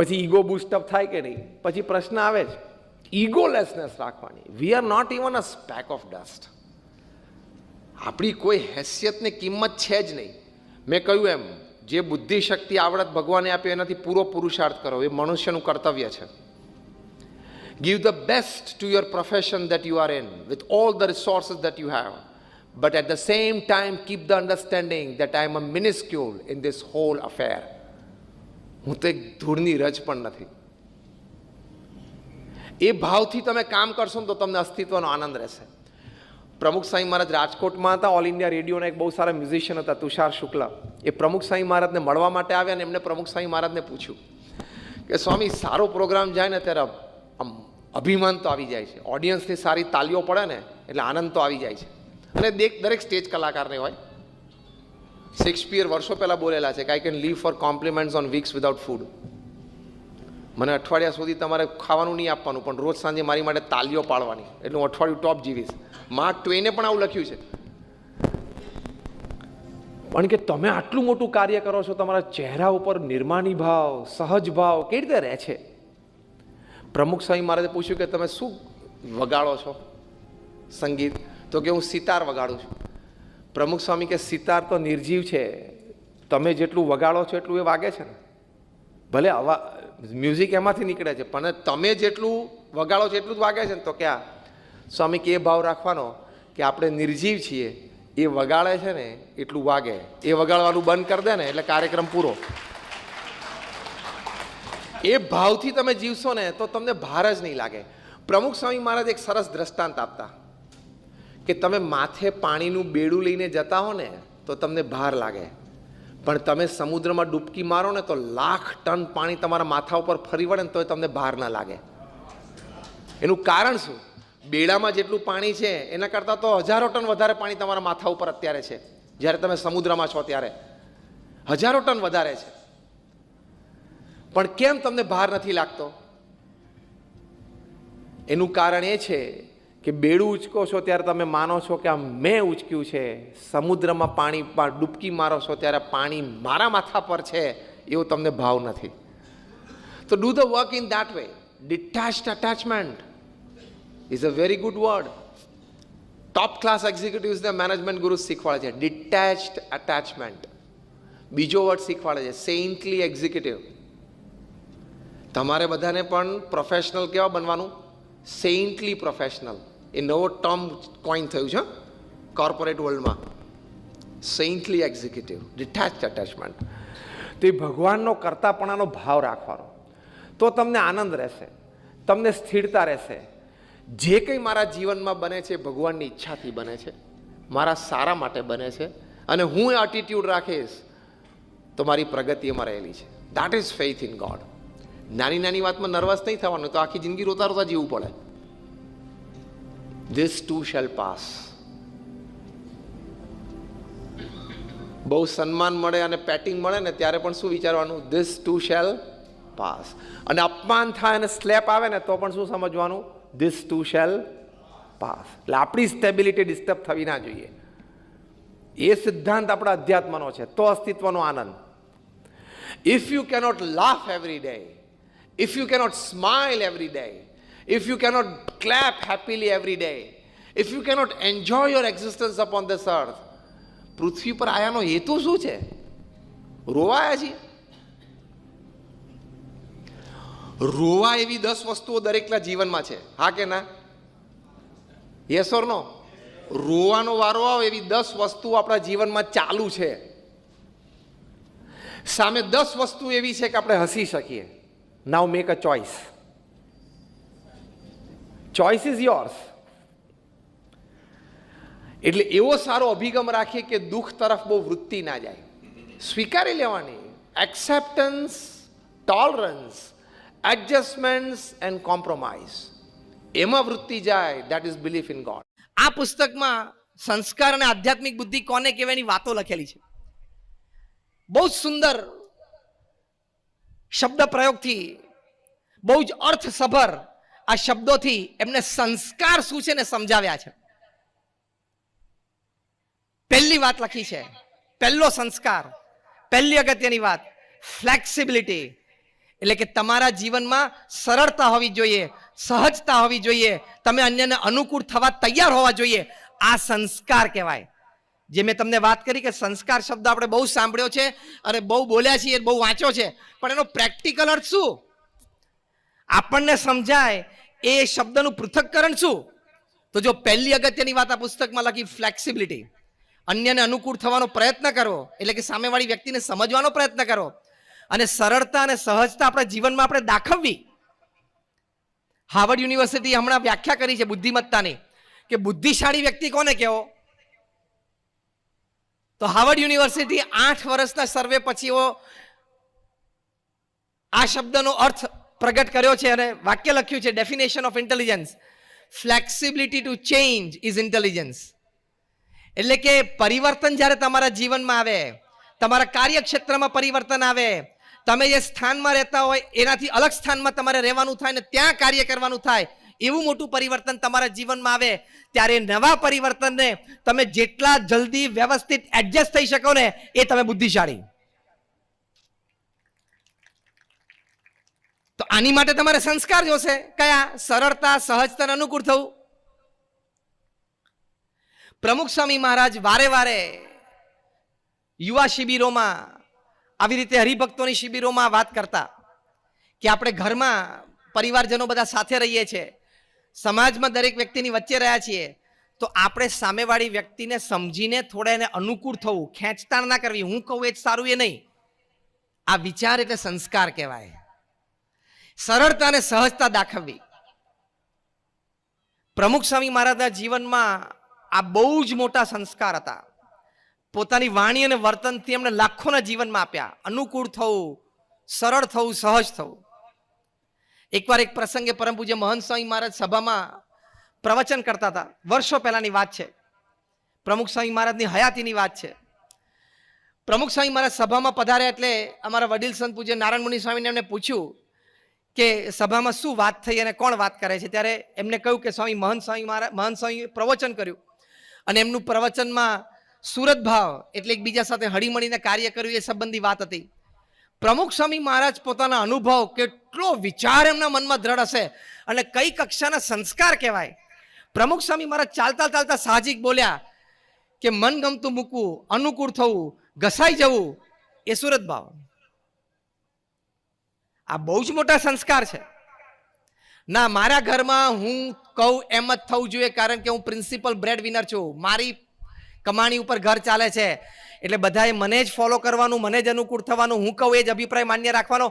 પછી ego boost up થાય કે નહીં પછી પ્રશ્ન આવે જ ઈગોલેસનેસ રાખવાની we are not even a speck of dust આપણી કોઈ હેસિયતની કિંમત છે જ નહીં મેં કહ્યું એમ જે બુદ્ધિ શક્તિ આવડત ભગવાને આપી એનાથી પૂરો પુરુષાર્થ કરો એ મનુષ્યનું કર્તવ્ય છે Give the best to your profession that you are in with all the resources that you have. But at the same time, keep the understanding that I am a minuscule in this whole affair. હું તો એક ધૂળની રજ પણ નથી. એ ભાવથી તમે કામ કરશો ને તો તમને અસ્તિત્વનો આનંદ રહેશે. પ્રમુખ સાંઈ મહારાજ રાજકોટમાં હતા ઓલ ઇન્ડિયા રેડિયોના એક બહુ સારા મ્યુઝિશિયન હતા, તુષાર શુક્લ. એ પ્રમુખ સાંઈ મહારાજને મળવા માટે આવ્યા અને એમને પ્રમુખ સાંઈ મહારાજને પૂછ્યું કે, સ્વામી, સારો પ્રોગ્રામ જાય ને ત્યારે આમ અભિમાન તો આવી જાય છે. ઓડિયન્સની સારી તાલીઓ પડે ને, એટલે આનંદ તો આવી જાય છે. અને દરેક સ્ટેજ કલાકારને હોય. શેક્સપિયર વર્ષો પહેલાં બોલેલા છે કે I can live for compliments on weeks without food મને અઠવાડિયા સુધી તમારે ખાવાનું નહીં આપવાનું, પણ રોજ સાંજે મારી માટે તાલીઓ પાડવાની. એટલે હું અઠવાડિયું ટોપ જીવીશ. માર્ક ટ્વેને પણ આવું લખ્યું છે. પણ કે તમે આટલું મોટું કાર્ય કરો છો, તમારા ચહેરા ઉપર નિર્માની ભાવ, સહજ ભાવ કેવી રીતે રહે છે? પ્રમુખ સ્વામી મહારાજે પૂછ્યું કે તમે શું વગાડો છો સંગીત? તો કે હું સિતાર વગાડું છું. પ્રમુખ સ્વામી કે સિતાર તો નિર્જીવ છે. તમે જેટલું વગાડો છો એટલું એ વાગે છે ને. ભલે અવા મ્યુઝિક એમાંથી નીકળે છે, પણ તમે જેટલું વગાડો છો એટલું જ વાગે છે ને. તો ક્યાં? સ્વામી કે એ ભાવ રાખવાનો કે આપણે નિર્જીવ છીએ. એ વગાડે છે ને એટલું વાગે. એ વગાડવાનું બંધ કરી દે ને, એટલે કાર્યક્રમ પૂરો. એ ભાવથી તમે જીવશો ને તો તમને ભાર જ નહીં લાગે. પ્રમુખ સ્વામી મહારાજ એક સરસ દ્રષ્ટાંત આપતા. કે તમે માથે પાણીનું બેડું લઈને જતા હો ને, તો તમને ભાર લાગે. પણ તમે સમુદ્રમાં ડૂબકી મારો ને, તો લાખ ટન પાણી તમારા માથા ઉપર ફરી વળે ને તો તમને ભાર ના લાગે. એનું કારણ શું? બેડામાં જેટલું પાણી છે, એના કરતાં તો હજારો ટન વધારે પાણી તમારા માથા ઉપર અત્યારે છે, જ્યારે તમે સમુદ્રમાં છો ત્યારે. હજારો ટન વધારે છે. પણ કેમ તમને ભાર નથી લાગતો? એનું કારણ એ છે કે બેડું ઉચકો છો ત્યારે તમે માનો છો કે આ મેં ઉચક્યું છે. સમુદ્રમાં પાણી ડૂબકી મારો છો ત્યારે પાણી મારા માથા પર છે એવો તમને ભાવ નથી. તો do the work in that way detached attachment is a very good word top class એક્ઝિક્યુટિવ્સને management guru શીખવાડે છે. ડિટેચ્ડ અટેચમેન્ટ બીજો વર્ડ શીખવાડે છે. સેઇન્ટલી એક્ઝિક્યુટિવ તમારે બધાને પણ પ્રોફેશનલ કેવા બનવાનું? સેઇન્ટલી પ્રોફેશનલ એ નવો ટર્મ કોઈન થયું છે કોર્પોરેટ વર્લ્ડમાં સેઇન્ટલી એક્ઝિક્યુટિવ ડિટેચ અટેચમેન્ટ તો એ ભગવાનનો કરતાપણાનો ભાવ રાખવાનો. તો તમને આનંદ રહેશે, તમને સ્થિરતા રહેશે. જે કંઈ મારા જીવનમાં બને છે ભગવાનની ઈચ્છાથી બને છે. મારા સારા માટે બને છે. અને હું એ એટીટ્યૂડ રાખીશ, તો મારી પ્રગતિ એમાં રહેલી છે. That is faith in God નાની નાની વાતમાં નર્વસ નહીં થવાનું તો આખી જિંદગી રોતા રોતા જીવવું પડે. ધીસ ટુ શેલ પાસ બહુ સન્માન મળે અને પેટિંગ મળે ને ત્યારે પણ શું વિચારવાનું? ધીસ ટુ શેલ પાસ અને અપમાન થાય અને સ્લેપ આવે ને તો પણ શું સમજવાનું? ધીસ ટુ શેલ પાસ એટલે આપણી સ્ટેબિલિટી ડિસ્ટર્બ થવી ના જોઈએ. એ સિદ્ધાંત આપણા અધ્યાત્મનો છે. તો અસ્તિત્વનો આનંદ. If you cannot laugh every day, if you cannot smile every day, if you cannot clap happily every day, if you cannot enjoy your existence upon this earth, પૃથ્વી પર આયાનો હેતુ શું છે રોવાયા છીએ રોવા એવી દસ વસ્તુઓ દરેકના જીવનમાં છે હા કે ના યસ ઓર નો રોવાનો વારો આવે એવી દસ વસ્તુઓ આપણા જીવનમાં ચાલુ છે સામે દસ વસ્તુ એવી છે કે આપણે હસી શકીએ now make a choice choice is yours એટલે એવો સારો અભિગમ રાખીએ કે દુઃખ તરફ બહુ વૃત્તિ ના જાય. સ્વીકારી લેવાની. Acceptance tolerance adjustments and compromise એમાં વૃત્તિ જાય. That is belief in God આ પુસ્તકમાં સંસ્કાર અને આધ્યાત્મિક બુદ્ધિ કોને કહેવાની વાતો લખેલી છે? બહુ સુંદર શબ્દ પ્રયોગથી બહુ જ અર્થસભર આ શબ્દોથી એમને સંસ્કાર શું છે ને સમજાવ્યા છે. પહેલી વાત લખી છે. પહેલો સંસ્કાર, પહેલી અગત્યની વાત ફ્લેક્સિબિલિટી એટલે કે તમારા જીવનમાં સરળતા હોવી જોઈએ, સહજતા હોવી જોઈએ, તમે અન્યને અનુકૂળ થવા તૈયાર હોવા જોઈએ. આ સંસ્કાર કહેવાય. જે મેં તમને વાત કરી કે સંસ્કાર શબ્દ આપણે બહુ સાંભળ્યો છે અને બહુ બોલ્યા છીએ બહુ વાંચ્યો છે. પણ એનો પ્રેક્ટિકલ અર્થ શું? આપણને સમજાય એ શબ્દનું પૃથક્કરણ શું? તો જો પહેલી અગત્યની વાત આ પુસ્તકમાં લખી ફ્લેક્સિબિલિટી અન્યને અનુકૂળ થવાનો પ્રયત્ન કરો, એટલે કે સામેવાળી વ્યક્તિને સમજવાનો પ્રયત્ન કરો. અને સરળતા અને સહજતા આપણા જીવનમાં આપણે દાખવવી. હાર્વર્ડ યુનિવર્સિટી હમણાં વ્યાખ્યા કરી છે બુદ્ધિમત્તાની, કે બુદ્ધિશાળી વ્યક્તિ કોને કહેવો? તો હાવર્ડ યુનિવર્સિટી આઠ વર્ષના સર્વે પછીઓ આ શબ્દનો અર્થ પ્રગટ કર્યો છે અને વાક્ય લખ્યું છે definition of intelligence flexibility to change is intelligence એટલે કે પરિવર્તન જ્યારે તમારા જીવનમાં આવે, તમારા કાર્યક્ષેત્રમાં પરિવર્તન આવે, તમે જે સ્થાનમાં રહેતા હોય, એનાથી અલગ સ્થાનમાં તમારે રહેવાનું થાય ને ત્યાં કાર્ય કરવાનું થાય એવું મોટું પરિવર્તન તમારા જીવનમાં આવે ત્યારે નવા પરિવર્તનને તમે જેટલા જલ્દી વ્યવસ્થિત એડજસ્ટ થઈ શકો ને એ તમે બુદ્ધિશાળી. તો આની માટે તમારે સંસ્કાર જોશે. કયા? સરળતા, સહજતા અને અનુકૂળ થવું. પ્રમુખ સ્વામી મહારાજ વારે વારે યુવા શિબિરોમાં, આવી રીતે હરિભક્તોની શિબિરોમાં વાત કરતા કે આપણે ઘરમાં પરિવારજનો બધા સાથે રહીએ છીએ. સમાજમાં દરેક વ્યક્તિની વચ્ચે રહ્યા છીએ, તો આપણે સામેવાળી વ્યક્તિને સમજીને થોડા એને અનુકૂળ થવું, ખેંચતાણ ના કરવી, હું કહું એ જ સારું એ નહીં. આ વિચાર એટલે સંસ્કાર કહેવાય. સરળતા અને સહજતા દાખવવી. પ્રમુખ સ્વામી મહારાજના જીવનમાં આ બહુ જ મોટા સંસ્કાર હતા. પોતાની વાણી અને વર્તનથી એમણે લાખોના જીવનમાં આપ્યા. અનુકૂળ થવું, સરળ થવું, સહજ થવું. એકવાર એક પ્રસંગે પરમ પૂજ્ય મહંત સ્વામી મહારાજ સભામાં પ્રવચન કરતા હતા. વર્ષો પહેલાની વાત છે. પ્રમુખ સ્વામી મહારાજની હયાતીની વાત છે. પ્રમુખ સ્વામી મહારાજ સભામાં પધાર્યા એટલે અમારા વડીલ સંત પૂજ્ય નારાયણ મુનિ સ્વામીને એમને પૂછ્યું કે સભામાં શું વાત થઈ અને કોણ વાત કરે છે? ત્યારે એમને કહ્યું કે સ્વામી મહંત સ્વામી મહારાજ મહંત સ્વામી પ્રવચન કર્યું. અને એમનું પ્રવચનમાં સુરત ભાવ એટલે એકબીજા સાથે હળીમળીને કાર્ય કર્યું એ સંબંધી વાત હતી. પ્રમુખ સ્વામી મહારાજ પોતાના અનુભવ, કેટલો વિચાર એમના મનમાં દ્રઢ હશે અને કઈ કક્ષાના સંસ્કાર કહેવાય. પ્રમુખ સ્વામી મહારાજ ચાલતા ચાલતા સાહજિક બોલ્યા કે મન ગમતું મૂકવું, અનુકૂળ થવું, ઘસાઈ જવું એ સુરત ભાવ આ બહુ જ મોટા સંસ્કાર છે. ના, મારા ઘરમાં હું કહું એમ જ થવું જોઈએ કારણ કે હું પ્રિન્સિપલ બ્રેડ વિનર છું. મારી કમાણી ઉપર ઘર ચાલે છે. એટલે બધાએ મને જ ફોલો કરવાનું, મને જ અનુકૂળ થવાનું. હું કહું એ જ અભિપ્રાય માન્ય રાખવાનો.